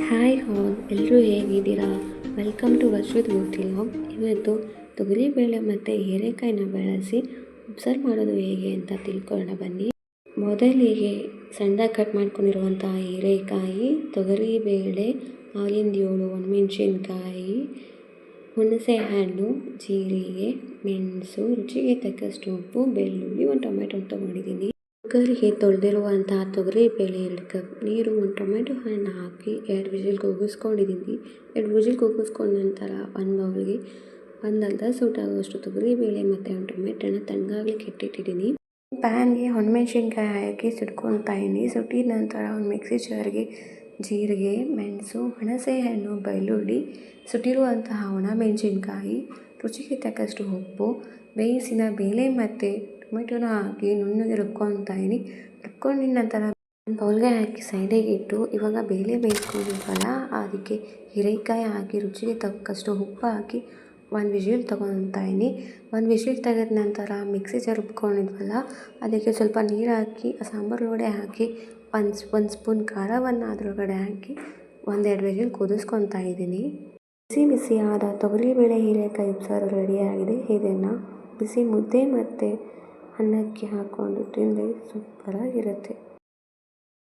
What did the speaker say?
Hi ಹಾಲ್ ಎಲ್ಲರೂ ಹೇಗಿದ್ದೀರಾ? Welcome to ವರ್ಷದ ಮೂರ್ತಿ ಲಾಗ್ ಇವತ್ತು ತೊಗರಿಬೇಳೆ ಮತ್ತು ಹೀರೆಕಾಯಿನ ಬಳಸಿ ಅಬ್ಸರ್ವ್ ಮಾಡೋದು ಹೇಗೆ ಅಂತ ತಿಳ್ಕೊಳ್ಳೋಣ ಬನ್ನಿ. ಮೊದಲಿಗೆ ಸಣ್ಣದಾಗಿ ಕಟ್ ಮಾಡ್ಕೊಂಡಿರುವಂಥ ಹೀರೆಕಾಯಿ ತೊಗರಿಬೇಳೆ ಆಲಿಂದ ಏಳು ಒಣಮೆಣಸಿನ್ಕಾಯಿ, ಹುಣಸೆ ಹಣ್ಣು, ಜೀರಿಗೆ, ಮೆಣಸು, ರುಚಿಗೆ ತಕ್ಕಷ್ಟು ಉಪ್ಪು, ಬೆಳ್ಳುಳ್ಳಿ, ಒಂದು ಟೊಮೆಟೊ ತೊಗೊಂಡಿದ್ದೀನಿ. ಕುಕ್ಕರಿಗೆ ತೊಳೆದಿರುವಂತಹ ತೊಗರಿಬೇಳೆ ಎರಡು ಕಪ್ ನೀರು ಒಂದು ಟೊಮೆಟೊ ಹಣ್ಣು ಹಾಕಿ ಎರಡು ವಿಜಿಲ್ ಕೂಗಿಸ್ಕೊಂಡಿದ್ದೀನಿ ಎರಡು ವಿಜಿಲ್ ಕೂಗಿಸ್ಕೊಂಡ ನಂತರ ಒಂದು ಬೌಲ್ಗೆ ಒಂದು ಅರ್ಧ ಸೂಟಾಗುವಷ್ಟು ತೊಗರಿ ತೊಗರಿಬೇಳೆ ಮತ್ತು ಒಂದು ಟೊಮೆಟೊನ ತಣ್ಣಗಾಗ್ಲಿಕ್ಕೆ ಇಟ್ಟಿಟ್ಟಿದ್ದೀನಿ. ಪ್ಯಾನ್ಗೆ ಒಣಮೆಣ್ಸಿನ್ಕಾಯಿ ಹಾಕಿ ಸುಟ್ಕೊತಾ ಸುಟ್ಟಿದ ನಂತರ ಒಂದು ಮಿಕ್ಸಿ ಜಾರ್ಗೆ ಜೀರಿಗೆ, ಮೆಣಸು ಹಣ್ಣು ಬೆಳ್ಳುಳ್ಳಿ, ಸುಟ್ಟಿರುವಂತಹ ಒಣಮೆಣಸಿನ್ಕಾಯಿ, ರುಚಿಗೆ ತಕ್ಕಷ್ಟು ಉಪ್ಪು, ಬೇಯಿಸಿದ ಬೇಳೆ ಮತ್ತು ಟೊಮೆಟೊನ ಹಾಕಿ ನುಣ್ಣಗೆ ರುಬ್ಕೊತಾ ಇದ್ದೀನಿ ರುಬ್ಕೊಂಡಿದ ನಂತರ ಬೌಲ್ಗೆ ಹಾಕಿ ಸೈಡಿಗೆ ಇಟ್ಟು ಇವಾಗ ಬೇಳೆ ಬೇಯಿಸ್ಕೊಂಡಿದ್ವಲ್ಲ, ಅದಕ್ಕೆ ಹೀರೆಕಾಯಿ ಹಾಕಿ ರುಚಿಗೆ ತಕ್ಕಷ್ಟು ಉಪ್ಪು ಹಾಕಿ ಒಂದು ವಿಷಿಲ್ ತೊಗೊತಾ ಇದ್ದೀನಿ ಒಂದು ವಿಷಿಲ್ ತೆಗೆದ ನಂತರ ಮಿಕ್ಸಿ ಜಾರ್ ರುಬ್ಕೊಂಡಿದ್ವಲ್ಲ ಅದಕ್ಕೆ ಸ್ವಲ್ಪ ನೀರು ಹಾಕಿ ಸಾಂಬಾರು ಲೋಡೆ ಹಾಕಿ, ಒಂದು ಒಂದು ಸ್ಪೂನ್ ಖಾರವನ್ನು ಅದರೊಳಗಡೆ ಹಾಕಿ ಒಂದೆರಡು ವಿಷಿಲ್ ಕುದಿಸ್ಕೊತಾ ಇದ್ದೀನಿ. ಬಿಸಿ ಬಿಸಿಯಾದ ತೊಗರಿಬೇಳೆ ಹೀರೆಕಾಯಿ ಉಪ್ಸಾರು ರೆಡಿಯಾಗಿದೆ ಇದನ್ನು ಬಿಸಿ ಮುದ್ದೆ ಮತ್ತು ಅನ್ನಕ್ಕೆ ಹಾಕ್ಕೊಂಡು ತಿಂದರೆ ಸೂಪರಾಗಿರುತ್ತೆ.